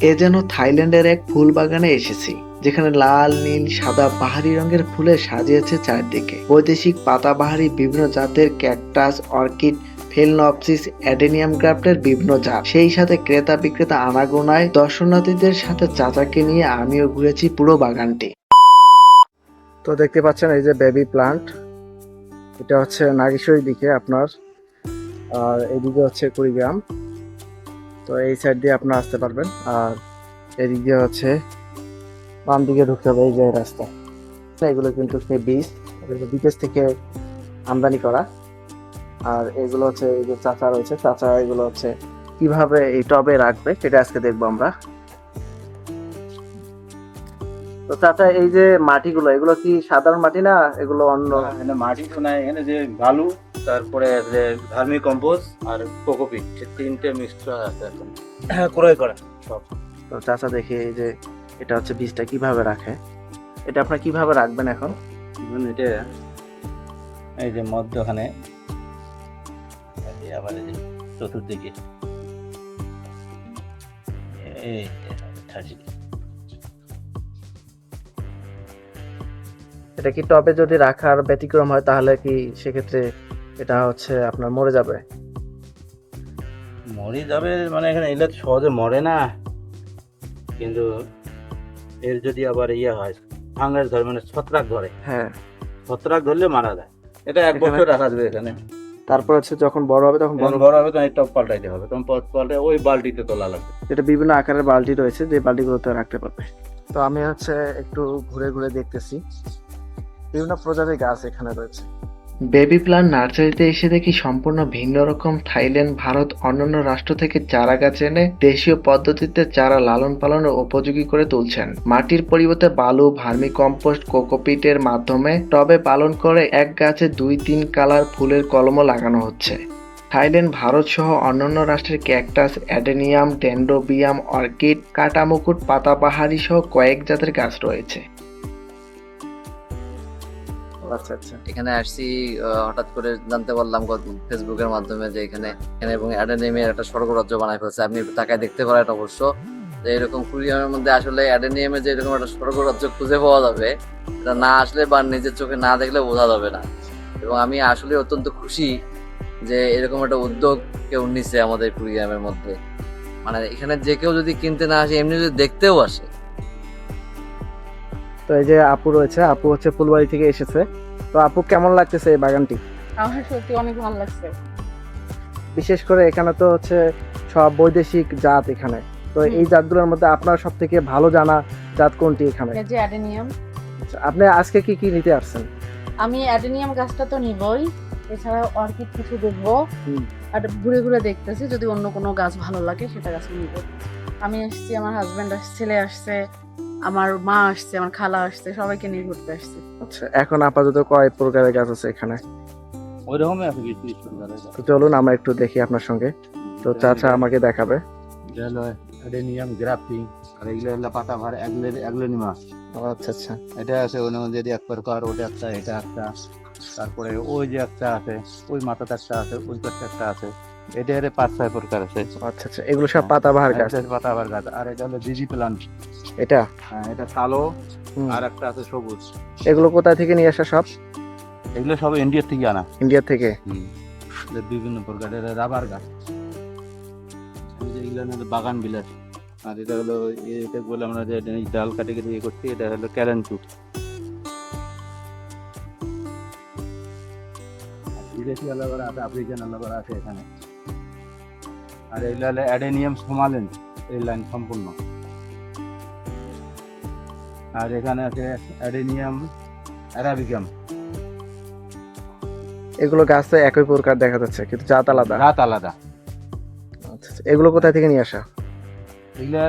এ যেন থাইল্যান্ডের এক ফুল বাগানে এসেছি, যেখানে লাল, নীল, সাদা পাহাড়ি রঙের ফুলে সাজিয়েছে চারদিকে। বৈদেশিক পাতাবাহারি বিভিন্ন জাতের ক্যাকটাস, অর্কিড, ফেলনপসিস, অ্যাডেনিয়াম গ্রাফটের বিভিন্ন জাত। সেই সাথে ক্রেতা বিক্রেতা আনাগোনায় দর্শনার্থীদের সাথে চাচাকে নিয়ে আমিও ঘুরেছি পুরো বাগানটি। তো দেখতে পাচ্ছেন এই যে বেবি প্লান্ট। এটা হচ্ছে নাগেশ্বরী দিকে আপনার, আর এদিকে হচ্ছে কুড়িগ্রাম। তো এই সাইড দিয়ে আপনারা আসতে পারবেন। আর এদিক দিয়ে হচ্ছে বাম দিকে ঢুকতে হবে এই যে রাস্তা। এগুলো কিন্তু সেই বীজ এগুলো বিদেশ থেকে আমদানি করা। আর এগুলো হচ্ছে এই যে চাচা রয়েছে, চাচা এগুলো হচ্ছে কীভাবে এই টবে রাখবে সেটা আজকে দেখব আমরা। তো চাচা, এই যে মাটিগুলো, এগুলো কি সাধারণ মাটি না এগুলো অন্য? মাটি তো নাই, এখানে যে বালু তারপরে যে ভার্মি কম্পোজ আর কোকোপিট তিনটে মিক্সচার আছে এখন। ক্রয় করা। সব। তো চাচা দেখি এই যে এটা হচ্ছে বীজটা কীভাবে রাখে? এটা আপনার কীভাবে রাখবেন এখন? এটা এই যে মধ্যখানে এই আবার এই যে চতুর্দিকে। এই ঠাসি এটা কি টবে যদি রাখার ব্যতিক্রম হয় তাহলে কি সেক্ষেত্রে এটা হচ্ছে আপনার মরে যাবে। মরে যাবে মানে এখানে এলে সহজে মরে না। কিন্তু এর যদি আবার ইয়ে হয় ফাঙ্গাস ধরে মানে ছত্রাক ধরে। হ্যাঁ। ছত্রাক ধরলে মারা যায়। এটা এক বছর রাখা যাবে এখানে। তারপর হচ্ছে যখন বড় হবে তখন বড় হবে তখন টপ পাল্টাইতে হবে। তখন পট পাল্টে ওই বালতিতে তোলা লাগবে। যেটা বিভিন্ন আকারের বালতি রয়েছে যে বালতিগুলোতে রাখতে পারবে। তো আমি হচ্ছে একটু ঘুরে ঘুরে দেখতেছি। বিভিন্ন প্রজাতির গাছ এখানে রয়েছে। বেবি প্লান্ট নার্সারিতে এসে দেখি সম্পূর্ণ ভিন্ন রকম থাইল্যান্ড, ভারত, অন্যান্য রাষ্ট্র থেকে চারা গাছ এনে দেশীয় পদ্ধতিতে চারা লালন পালনের উপযোগী করে তুলছেন। মাটির পরিবর্তে বালু, ভার্মি কম্পোস্ট, কোকোপিটের মাধ্যমে টবে পালন করে এক গাছে দুই তিন কালার ফুলের কলমও লাগানো হচ্ছে। থাইল্যান্ড, ভারত সহ অন্যান্য রাষ্ট্রের ক্যাকটাস, অ্যাডেনিয়াম, ডেন্ড্রোবিয়াম, অর্কিড, কাটামুকুট, পাতাবাহারি সহ কয়েক জাতের গাছ রয়েছে। আচ্ছা আচ্ছা। এখানে আসছি হঠাৎ করে জানতে পারলাম ফেসবুকের মাধ্যমে যে এখানে এখানে এবং অ্যাডেনিয়ামের একটা স্বর্গরাজ্য বানাই ফেলছে। আপনি তাকায় দেখতে পারেন অবশ্য যে এরকম কুরিয়ামের মধ্যে আসলে অ্যাডেনিয়ামে যে এরকম একটা স্বর্গরাজ্য খুঁজে পাওয়া যাবে, এটা না আসলে বা নিজের চোখে না দেখলে বোঝা যাবে না। এবং আমি আসলে অত্যন্ত খুশি যে এরকম একটা উদ্যোগ কেউ নিছে আমাদের কুরিয়ামের মধ্যে। মানে এখানে যে কেউ যদি কিনতে না আসে, এমনি যদি দেখতেও আসে তো এই যে আপু রয়েছে আপু হচ্ছে ফুলবাড়ি থেকে এসেছে। তো আপু কেমন লাগতেছে এই বাগানটি? আমার সত্যি অনেক ভালো লাগছে। বিশেষ করে এখানে তো হচ্ছে সব বৈদেশিক জাত এখানে। তো এই জাতগুলোর মধ্যে আপনার সব থেকে ভালো জানা জাত কোনটি এখানে? যে অ্যাডেনিয়াম। আচ্ছা, আপনি আজকে কি কি নিতে আসছেন? আমি অ্যাডেনিয়াম গাছটা তো নিবই এছাড়া অর্কিড কিছু দেখব। আর ঘুরে ঘুরে দেখতেছি যদি অন্য কোনো গাছ ভালো লাগে সেটা গাছ নিব। আমি আসছি আমার হাজবেন্ড আসছে ছেলে আসছে। আমার মা আসছে আমার খালা আসছে সবাইকে নিয়ে ঘুরতে আসছে। আচ্ছা এখন আপাতত কয় প্রকারের গাছ আছে এখানে? ওই রকমই আছে কিছু সুন্দর তো চলুন আমরা একটু দেখি আপনার সঙ্গে। তো চাচা আমাকে দেখাবে। এটা হলো অ্যাডেনিয়াম গ্রাফটিং আর এগুলো হলো পাতা ভার অ্যাগ্লোনিমা। ও, আচ্ছা আচ্ছা। এটা আছে ওর মধ্যে যদি এক প্রকার ওটা একটা এটা একটা। তারপরে ওই যে একটা আছে ওই মাথাতে একটা আছে ওই পাশে একটা আছে। এটা এর পাঁচ ছয় প্রকার আছে। আচ্ছা আচ্ছা এগুলো সব পাতাবাহার গাছ? একটা পাতা আবার গাছ। আর এটা হলো দিজি প্লান্ট এটা? হ্যাঁ এটা কালো আর একটা আছে সবুজ। এগুলো কোথায় থেকে নিয়ে আসা সব? এগুলো সব ইন্ডিয়ার থেকে আনা। ইন্ডিয়া থেকে? বিভিন্ন প্রকারের রাবার গাছ। এগুলো বাগান বিলাস। আর এটা হলো এটা বলে আমরা যে ডাল কাটে কেটে ইয়ে করছি এটা হলো ক্যারেন্টু আছে আফ্রিকান আছে এখানে। আর এগুলো হলো অ্যাডেনিয়াম সোমালেন এই লাইন সম্পূর্ণ। আর এখানে আছে অ্যাডেনিয়াম অ্যারাবিকাম এগুলো গাছ একই প্রকার দেখা যাচ্ছে কিন্তু জাত আলাদা। রাত আলাদা। আচ্ছা আচ্ছা। এগুলো কোথায় থেকে নিয়ে আসা? এগুলো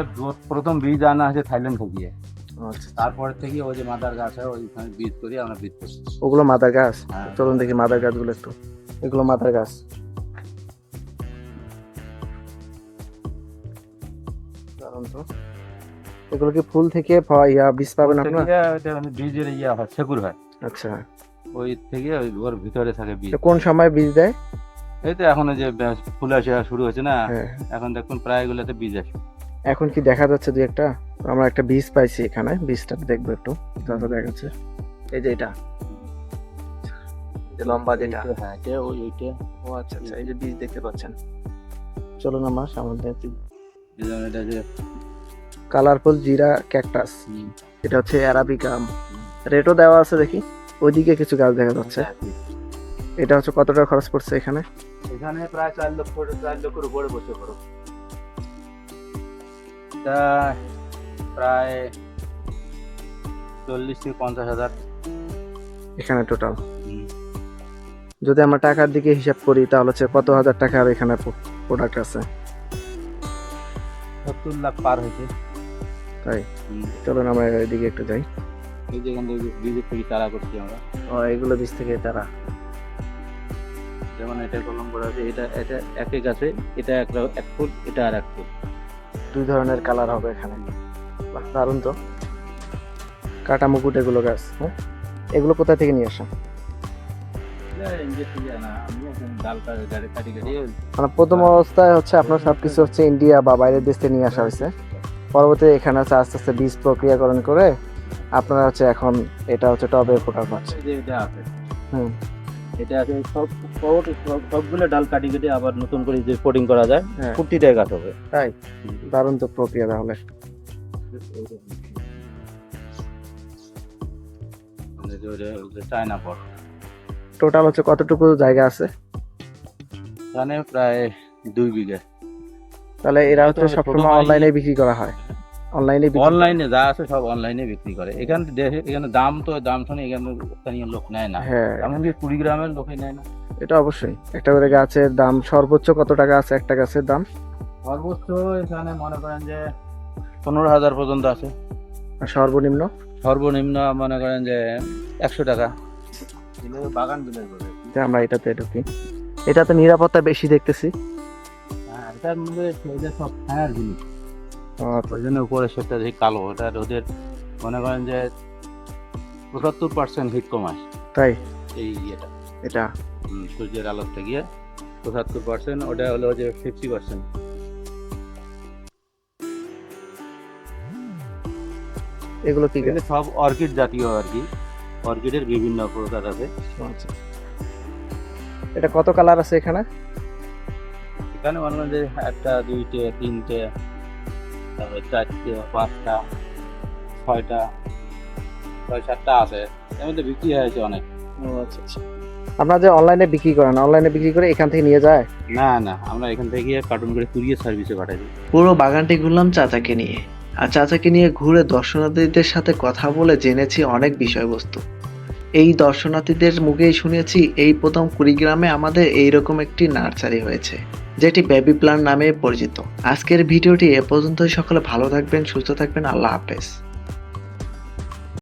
প্রথম বীজ আনা আছে থাইল্যান্ড থেকে। আচ্ছা তারপর থেকে ওই যে মাদার গাছ হয় ওইখানে বীজ করি আমরা বীজ করি ওগুলো মাদার গাছ? হ্যাঁ। চলুন দেখি মাদার গাছগুলো একটু। এগুলো মাদার গাছ। এগুলো কি ফুল থেকে ইয়া বীজ পাবেন আপনার? এটা মানে বীজের ইয়ে হয় ছেকুর হয়। আচ্ছা। ওই থেকে ওর ভিতরে থাকে বীজ। কোন সময় বীজ দেয়? এই তো এখন যে ফুল আসা শুরু হয়েছে না হ্যাঁ। এখন দেখুন প্রায় গুলোতে বীজ আসে। এখন কি দেখা যাচ্ছে দুই একটা? আমরা একটা বীজ পাইছি এখানে বীজটা দেখব একটু। দেখা যাচ্ছে। এই যে এটা। লম্বা যেটা। হ্যাঁ এটা ওই ওইটা। ও আচ্ছা আচ্ছা এই যে বীজ দেখতে পাচ্ছেন। চলুন আমরা সামনে এটা যে কালারফুল জিরা ক্যাকটাস এটা হচ্ছে অ্যারাবিকা আম। রেটও দেওয়া আছে দেখি। ওইদিকে কিছু গাছ দেখা যাচ্ছে। এটা হচ্ছে কত টাকা খরচ পড়ছে এখানে? এখানে প্রায় চার লক্ষ চার লক্ষের উপরে বসে পড়ো। এটা প্রায় চল্লিশ থেকে পঞ্চাশ হাজার। এখানে টোটাল যদি আমরা টাকার দিকে হিসাব করি তাহলে হচ্ছে কত হাজার টাকার এখানে প্রোডাক্ট আছে? সত্তর লাখ পার হয়েছে। তাই? চলুন আমরা এদিকে একটু যাই। এই যে এখান থেকে বীজের থেকে চারা করছি আমরা। ও এগুলো বীজ থেকে তারা যেমন এটা কলম করা আছে এটা এটা একই গাছে এটা এক এক ফুট এটা আর এক ফুট। দুই ধরনের কালার হবে এখানে। দারুণ তো। কাটা মুকুট এগুলো গাছ হ্যাঁ? এগুলো কোথা থেকে নিয়ে আসা? মানে প্রথম অবস্থায় হচ্ছে আপনার সবকিছু হচ্ছে ইন্ডিয়া বা বাইরের দেশ থেকে নিয়ে আসা হয়েছে। পরবর্তীতে এখানে হচ্ছে আস্তে আস্তে বীজ প্রক্রিয়াকরণ করে আপনারা হচ্ছে এখন এটা হচ্ছে টবে ফোটার পাচ্ছে। হুম। এটা সব সব সবগুলো ডাল কাটি কেটে আবার নতুন করে যে কোডিং করা যায় হ্যাঁ। ফুটিটাই গাছ হবে। তাই? দারুণ তো প্রক্রিয়া তাহলে। মানে চায়না পট টোটাল হচ্ছে কতটুকু জায়গা আছে? এখানে প্রায় দুই বিঘা। তাহলে এরা হচ্ছে সবসময় অনলাইনে বিক্রি করা হয়। অনলাইনে অনলাইনে যা আছে সব অনলাইনে বিক্রি করে। এখানে এখানে দাম তো দাম শুনে এখানে স্থানীয় লোক নেয় না। হ্যাঁ। এমনকি কুড়িগ্রামের লোকই নেয় না। এটা অবশ্যই। একটা করে গাছের দাম সর্বোচ্চ কত টাকা আছে? একটা গাছের দাম? সর্বোচ্চ এখানে মনে করেন যে পনেরো হাজার পর্যন্ত আছে। আর সর্বনিম্ন? সর্বনিম্ন মনে করেন যে একশো টাকা। বাগান করে যে আমরা এটাতে ঢুকি। এটাতে নিরাপত্তা বেশি দেখতেছি। হ্যাঁ এটার মধ্যে এটা সব ছায়ার জিনিস। আচ্ছা, ওই জন্য উপরে সেটা দেখি কালো। ওটা ওদের মনে করেন যে পঁচাত্তর পার্সেন্ট হিট কমায় তাই? এই ইয়েটা। এটা? সূর্যের আলোর থেকে পঁচাত্তর পার্সেন্ট ওটা হলো যে ফিফটি পার্সেন্ট এগুলো কি সব অর্কিড জাতীয় আর কি। অর্কিডের বিভিন্ন প্রকার আছে। আচ্ছা। এটা কত কালার আছে এখানে? এখানে মনে যে একটা দুইটে তিনটে তারপরে চারটে পাঁচটা ছয়টা ছয় সাতটা আছে। এর মধ্যে বিক্রি হয়েছে অনেক। আচ্ছা আচ্ছা। আপনারা যে অনলাইনে বিক্রি করেন অনলাইনে বিক্রি করে এখান থেকে নিয়ে যায়? না না আমরা এখান থেকে গিয়ে কার্টুন করে কুরিয়ার সার্ভিসে পাঠাই দিই। পুরো বাগানটি ঘুরলাম চাচাকে নিয়ে। আর চাচাকে নিয়ে ঘুরে দর্শনার্থীদের সাথে কথা বলে জেনেছি অনেক বিষয়বস্তু। এই দর্শনার্থীদের মুখেই শুনেছি এই প্রথম কুড়িগ্রামে আমাদের এইরকম একটি নার্সারি হয়েছে, যেটি বেবি প্লান নামে পরিচিত। আজকের ভিডিওটি এ পর্যন্তই। সকলে ভালো থাকবেন, সুস্থ থাকবেন। আল্লাহ হাফেজ।